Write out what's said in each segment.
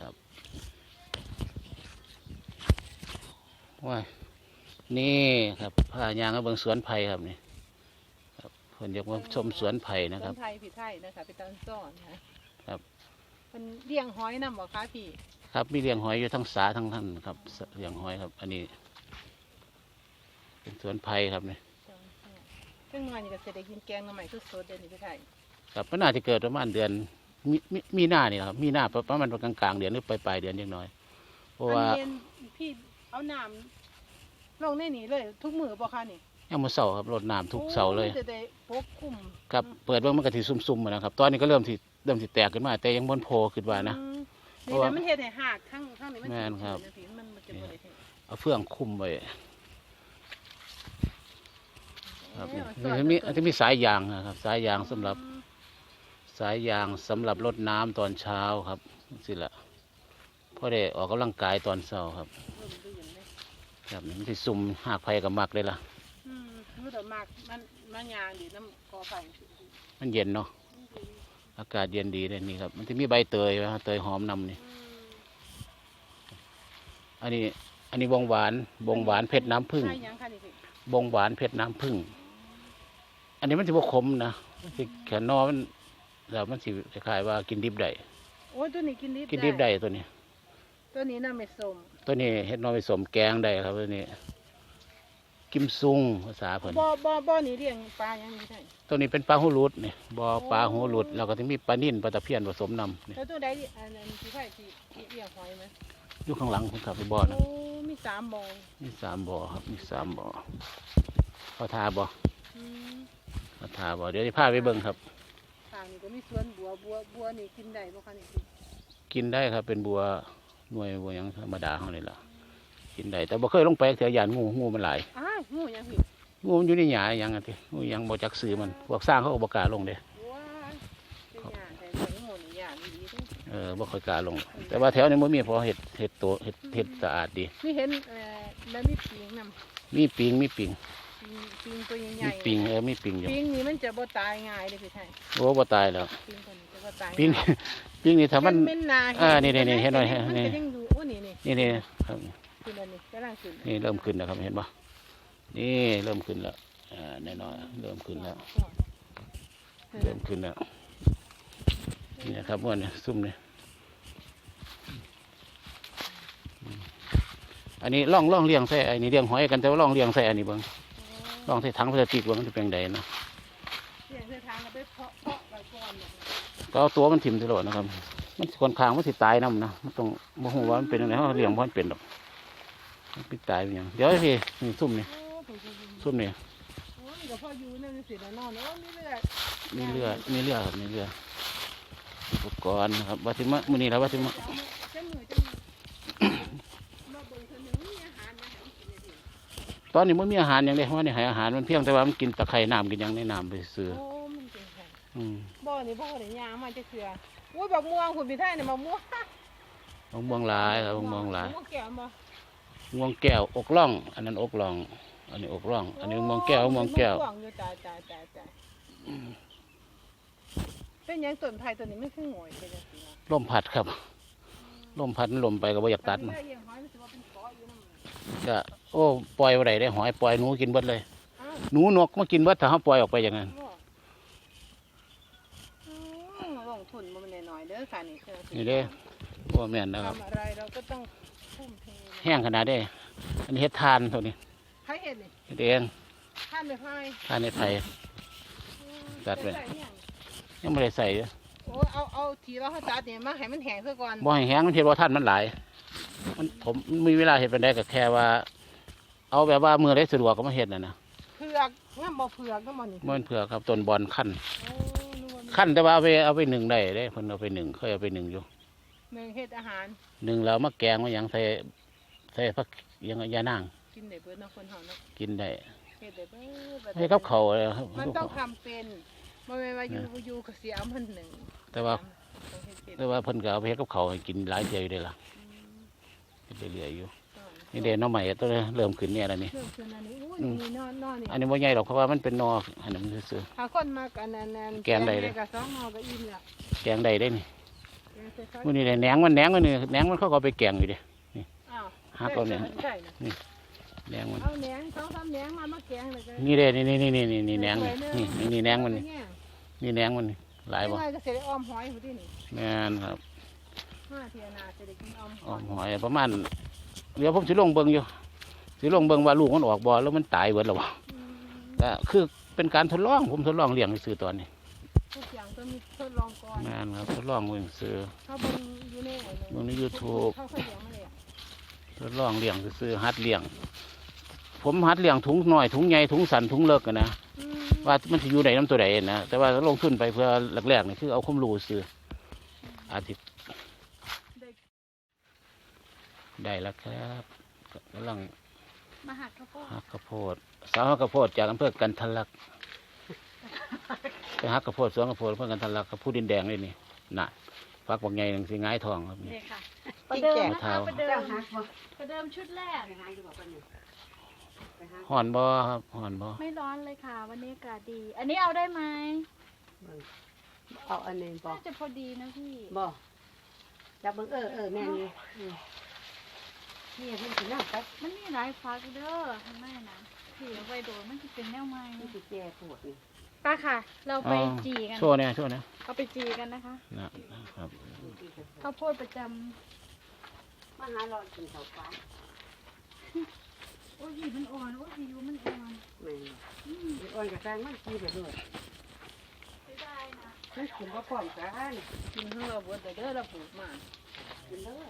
ครับว่านี่ครับพายางกับเบิงสวนไผ่ครับนี่ครับคนอยากมาชมสวนไผ่นะคต้รับนไทยผิดไทยนะคะเป็นต้นซ่อนค่ะครับมันเลี้ยงหอยนำบ่คะพี่ ครับมีเลี้ยงหอยอยู่ทั้งสาทั้งท่านครับเลี้ยงหอยครับ อันนี้ เป็นสวนไผ่ครับนี่ซึ่งมันนี่ก็จะได้กินแกงหน่อไม้สดๆเดี๋ยวนี้พี่ไทยครับมันน่าจะเกิดประมาณเดือน มีมีมีหน้านี่แหละครับ มีหน้าประมาณกลางกลางๆเดือนหรือปลายปลายๆเดือนยังน้อย เพราะว่าอันนี้พี่เอาน้ำลงในนี้เลย ทุกมือบ่คะนี่ยังมือเสาครับรดน้ำทุกเสาเลยโอ้จะได้ปกคลุมครับเปิดเบิ่งมันก็สิซุ่มๆอะนะครับ ตอนนี้ก็เริ่มที่เริ่มที่แตกขึ้นมา แต่ยังบนโพขึ้นว่านะอืมเพนี่ราะว่านะมันเฮ็ดให้หักทั้งทั้งนี้มันแม่นครับสิพี่มันมันจะบ่ได้เฮ็ดเอาเฟืองคุมไว้ครับเอ้นี่ยมันจะมีมันจะมีสายยางนะครับ สายยางสำหรับ สายยางสำหรับรดน้ำตอนเช้าครับสิละพอได้ออกกำลังกายตอนเช้าครับลมลื่นเลยครับนี่มันสิซุ่มหากไผ่กับมักเลยล่ะอืมรู้แต่มากมันมันยางดีน้ำกอไผ่มันเย็นเนาะอากาศเย็นดีเลยนี่ครับ มันจะมีใบเตยนะเตยหอมนำนี่อืมอันนี้ อันนี้บงหวานบงหวานเผ็ดน้ำผึ้งใช่ยังค่ะนี่พี่บงหวานเผ็ดน้ำผึ้งอันนี้มันจะบ่ขมนะมันสิแขนนอมัน แล้วมันสิคล้ายๆว่ากินดิบได้โอ้ยตัวนี้กินดิบกินดิบได้ตัวนี้ ตัวนี้น่าไม่ส้มตัวนี้เฮ็ดนอไปสมแกงได้ครับตัวนี้ กิมซุงภาษาเพิ่นบ่บ่บ่นี่เลี้ยงปลายังนี่ได้ตัวนี้เป็นปลาหูหลุดนี่บ่อปลาหูหลุดแล้วก็จะมีปลานิ่นปลาตะเพียนผสมนำนี่แล้วตัวใดที่อันนั้นที่ไผ่ที่ที่เลี้ยงหอยไหมอยู่ข้างหลังผมขับไปบ่อนะโอ้มีสามบ่อมีสามบ่อครับมีสามบ่อเขาทาบ่อืมเขาทาบ่เดี๋ยวจะพาไปเบิ่งครับทางนี้ก็มีสวนบัวบัวบัวนี่กินได้บ่คะนี่พี่กินได้ครับเป็นบัวหน่วยบัวหยังธรรมดาเฮานี่ล่ะ กินได้แต่บ่เคยลงไปเถื่อยานงูงูมันหลายอ้าวงูยังพี่งูมันอยู่ในหญ้าหยังอะติงูหยังบ่จักซื้อมันพวกสร้างเขาก็บ่กล้าลงเด้ว้ายเป็นหญ้าแต่ตัวงูนี่หญ้าดีๆทุกเออบ่ค่อยกล้าลง แต่ว่าแถวนี้บ่มีเพราะเฮ็ดเฮ็ดโตเฮ็ดเฮ็ดสะอาดดี นี่เห็นเอ่อแล้วมีปิงนำมีปิงมีปิง ปิงปิงตัวใหมีญ่ๆปิงเออมีปิงอยู่ปิงนี่มันจะบ่ตายง่ายเลยพี่ไทยโอ้บ่ตายแล้วปิงตัวนี้จะบ่ตายปิงง่ายปิงนี่ถ้ามันเม่นนาอ่านี่ๆๆเห็นหน่อยมันนี่ ก็ยังอยู่โอ้นี่นี่นี่นี่ครับขึ้นอันนี้กำลังขึ้นนี่เริ่มขึ้นแล้วครับเห็นปะนี่เริ่มขึ้นแล้วอ่าแน่นอนเริ่มขึ้นแล้วเริ่มขึ้นแล้วนี่นะครับว่าเนี่ยซุ่มเนี่ยอืมอันนี้ล่องล่องเลี้ยงใส่อันนี้เลี้ยงหอยกันแต่ว่าล่องเลี้ยงใส่อันนี้เบิ้ง ล่องใส่ถังพลาสติกเบิ้งมันจะเป็นไงนะเสียงเส้นทางก็ไปเพาะเพาะไว้ก่อนเนี่ยก็เอาตัวมันถิ่มตลอดนะครับ มันคนคางมันสิตายน้ำนะมันต้องโมโหว่ามันเป็นยังไงเขาเลี้ยงเพราะมันเป็นหรอกมันเป็นตายเป็นหยังเดี๋ยวพี่นี่ซุ่มนี่โอ้ผมจะยิงซุ่มนี่โอ้นี่ก็พ่ออยู่นั่นสิแล้วนอนโอ้มีเลือดมีเลือดมีเลือดครับมีเลือดอุปกรณ์นะครับวัติมะมือนี้แล้ววัติมะ ตอนนี้มันมีอาหารอย่างเดียวเพราะว่านี่ให้อาหารมันเพียงแต่ว่ามันกินตะไคร่น้ำกินหยังในน้ำไปซื้อโอ้มันเป็นไงอืมบ่อนี่พ่อได้ยางมาจะเสือโอ้ยบักม่วงคุณพี่ไทยเนี่ยมะม่วงมะม่วงหลายครับมะม่วงหลายมะม่วงแก้วบ่มะม่วงแก้วอกล่อง อันนั้นอกล่อง อันนี้อกล่อง อันนี้มะม่วงแก้วมะม่วงแก้วมะม่วงอยู่ตายตายตายตายเป็นหยังต้นไผ่ตัวนี้ไม่คือหงอยเป็นจังซี่นะลมพัดครับลมพัดมันลมไปก็บ่อยากตัดมันแต่ที่ว่าเลี้ยงหอยมันสิว่าเป็นเกาะอยู่นำก็ โอ้ปล่อยบ่ได้ได้หอยปล่อยหนูกินเบิดเลยอ้าวหนูนกมากินเบิดถ้าเฮาปล่อยออกไปอย่างนั้นบ่อืมลงทุนบ่แม่นน้อยๆเด้อค่ะนี่คือนี่เด้บ่แม่นนะครับทำอะไรเราก็ต้องทุ่มเทนะแห้งขนาดได้อันนี้เฮ็ดทานตัวนี้ใครเห็นนี่เฮ็ดเองท่านไม่พายทานในไผตัดไว้ใส่เนี่ยยังไม่ได้ใส่อยู่โอ้เอาเอาทีเราเขาตัดเนี่ยมาให้มันแห้งซะก่อนบ่ให้แห้งมันเฮ็ดบ่ทันมันหลายมันผมมีเวลาเฮ็ดปานใดก็แค่ว่า เอาแบบว่ามือได้สะดวกก็มาเฮ็ดน่ะนะเผือกงั้นบ่เผือกก็มันนี่บ่แม่นเผื่อครับต้นบอนขั้นโอ้นึกว่าขั้นแต่ว่าเอาไปเอาไปหนึ่งได้เด้เพิ่นเอาไปหนึ่งเคยเอาไปหนึ่งอยู่หนึ่งเฮ็ดอาหารหนึ่งแล้วมาแกงมาหยังใส่ใส่ผักหยังยานางกินได้เบิดเนาะคนเฮาเนาะกินได้เฮ็ดได้เบิดบัดให้กับเขาวเลยครับ มันต้องทำเป็นบ่แม่นว่าอยู่อยู่ก็สิเอามันหนึ่งแต่ว่า ต้องเฮ็ดเป็นแต่ว่าเพิ่นก็เอาไปเฮ็ดกับเขาวให้กินหลายเที่ยวอยู่เด้ล่ะอืมเฮ็ดเรื่อยๆอยู่ก่อ นนี่เด้น้องใหม่ตัวนี้เริ่มขึ้นเนี่ยแล้วนี่ เพิ่มขึ้นอันนี้อุ้ยอืม นี่นอนนอนนี่อันนี้บ่ใหญ่หรอกเพราะว่ามันเป็นนออันนั้นมันซื่อหาคนมากอันนั้นอันแกงได้เลย กับสองหม้อก็อิ่มแล้วๆแกงได้ได้นี่แกงคล้ายมื้อนี้ได้แหนงมันแหนงมันนี่แหนงมันเขาก็เอาไปแกงอยู่เดิๆอ้าวหักเอาเนี่ยใช่นะแหนงมันเอาแหนงเขาทำแหนงมามาแกงเลยนี่เด้นี่นี่นี่นี่นี่นี่แหนงนี่นี่นี่นี่แหนงมันนี่เนี่ยนี่แหนงมันนี่หลายบ่ยังไงก็เสร็จออมหอยอยู่ที่นี่แม่นครับห้าเทียนาจะได้กินออมหอ้ออมยหอยประมาณ เดี๋ยวผมสิลงเบิ่งอยู่สิลงเบิ่งว่าลูกมันออกบ่แล้วมันตายเบิดแล้วบ่อืมก็คือเป็นการทดลองผมทดลองเลี้ยงซื่อๆตอนนี้ทุกอย่างต้องมีทดลองก่อนแม่นครับทดลองเบิ่งซื่อเขาเบิ่งอยู่ในไหนเลยเบิ่งใน YouTube เขาเขาเลี้ยงมาเลยอะทดลองเลี้ยงซื่อๆหัดเลี้ยง ผมหัดเลี้ยงถุงน้อยถุงใหญ่ถุงสันถุงเลิกกันนะอืมว่ามันสิอยู่ไหนน้ำตัวใดนะแต่ว่าลงทุนไปเพื่อแรกๆนี่คือเอาความรู้ซื่ออาทิตย์ได้ ได้แล้วครับกำลังมาหักข้าวโพดหักข้าวโพดสาวหักข้าวโพดจากอำเภอกันทะลักไปหักข้าวโพดสวนข้าวโพดอำเภอกันทะลักกับผู้ดินแดงเลยนี่น่ะฟักบักใหญ่หนึ่งสิง่ายทองครับนี่นี่ค่ะประเดิมนะคะประเดิเจ้ามหักบ่ประเดิมชุดแรกไปหาอยู่บ่ปานนี้ไปหาห่อนบ่ครับห่อนบ่ไม่ร้อนเลยค่ะ วันนี้อากาศดี อันนี้เอาได้ไหมเอาอันนี้บ่น่าจะพอดีนะพี่บ่จับเบิ่งเออเออแม่นอยู่อืม นี่เพิ่นสินำครับมันมีหลายฟักเด้อข้างในนะพี่เอาไว้โดนมันจะเป็นแนวไม้นี่สิแก่ปวดนี่ป้าค่ะ เราไปจีกันโชว์เนี่ยโชว์เนี่ยเอาไปจีกันนะคะนะครับข้าวโพดประจมาหาหลอดกินข้าวปลาำโอ้ยหีมันอ่อนโอ้ยหิวมันอ่อนแม่นบ่อ่อนก็สร้างมันกินไปด้วยไม่ได้นะมันกินบ่พร้อมกันกินทั้งเราบดแต่เด้อเราปลูกมากินเลย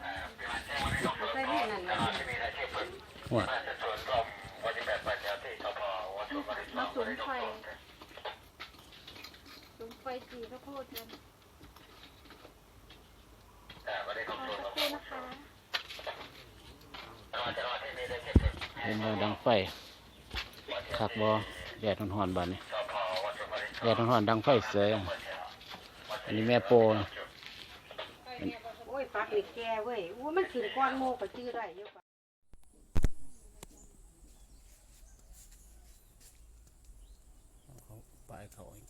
เอาใส่นี่นั่นน่ะหัวมาสุมไฟสุมไฟจีข้าวโพดกันขอสักครู่นะคะเห็นว่าดังไฟคักบ่แดดห่อนๆบานนี้แดดห่อนๆดังไฟเสยอันนี้แม่โปนะ ปักนี่แก่เว้ยโอ้มันขึ้นก้อนโมก็จื้อได้อยู่ปะปลายเขาอี